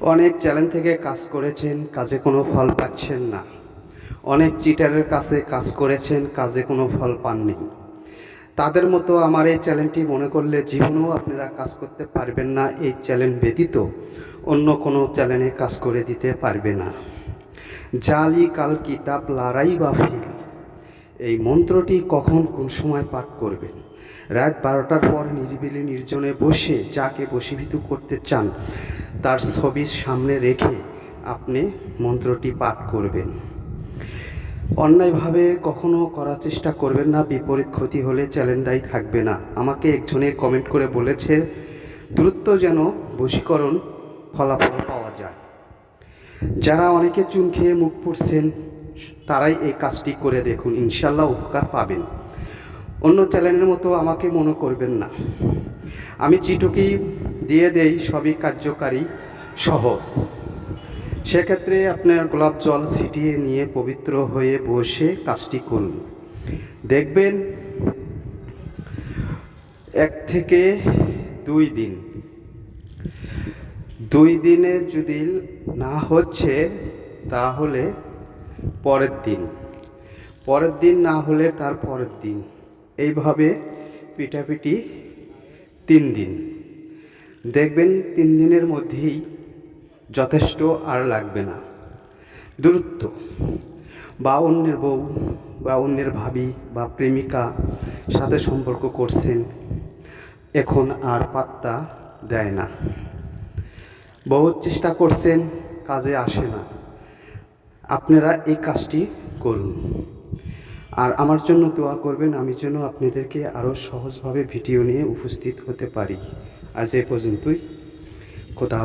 অনেক চ্যালেঞ্জ থেকে কাজ করেছেন, কাজে কোনো ফল পাচ্ছেন না। অনেক চিটারের কাছে কাজ করেছেন, কাজে কোনো ফল পাননি। তাদের মতো আমার এই চ্যালেঞ্জটি মনে করলে জীবনেও আপনারা কাজ করতে পারবেন না, এই চ্যালেঞ্জ ব্যতীত অন্য কোনো চ্যালেঞ্জে কাজ করে দিতে পারবে না। জালি কাল কিতাব, লড়াই বা ফিল। এই মন্ত্রটি কখন কোন সময় পাঠ করবেন? রাত বারোটার পর নিরিবিলি নির্জনে বসে যাকে বশীভূত করতে চান, তার ছবির সামনে রেখে আপনি মন্ত্রটি পাঠ করবেন। অন্যায়ভাবে কখনো করার চেষ্টা করবেন না, বিপরীত ক্ষতি হলে চ্যালেঞ্জ দায়ী থাকবে না। আমাকে একজনে কমেন্ট করে বলেছে, দ্রুত যেন বশীকরণ ফলাফল পাওয়া যায়। যারা অনেকে চুন খেয়ে মুখ পুড়ছেন তারাই এই কাজটি করে দেখুন ইনশাল্লাহ উপকার পাবেন। অন্য চ্যানেলের মতো আমাকে মনে করবেন না। আমি চিটুকি দিয়ে দেই, সবই কার্যকারী, সহজ। সেক্ষেত্রে আপনার গোলাপ জল ছিটিয়ে নিয়ে পবিত্র হয়ে বসে কাজটি করুন। দেখবেন এক থেকে দুই দিন। দুই দিনে যদি না হচ্ছে, তাহলে পরের দিন। পরের দিন না হলে তার পরের দিন। এইভাবে পিটাপিটি তিন দিন। দেখবেন তিন দিনের মধ্যেই যথেষ্ট আর লাগবে না। দূরত্ব। বা অন্যের বউ বা অন্যের ভাবি বা প্রেমিকা সাথে সম্পর্ক করছেন, এখন আর পাত্তা দেয় না। বহুত চেষ্টা করছেন, কাজে আসে না। আপনারা এই কাজটি করুন। আর আমার জন্য দোয়া করবেন, আমি যেন আপনাদেরকে আরও সহজভাবে ভিডিও নিয়ে উপস্থিত হতে পারি। আজ এ পর্যন্তই। খোদা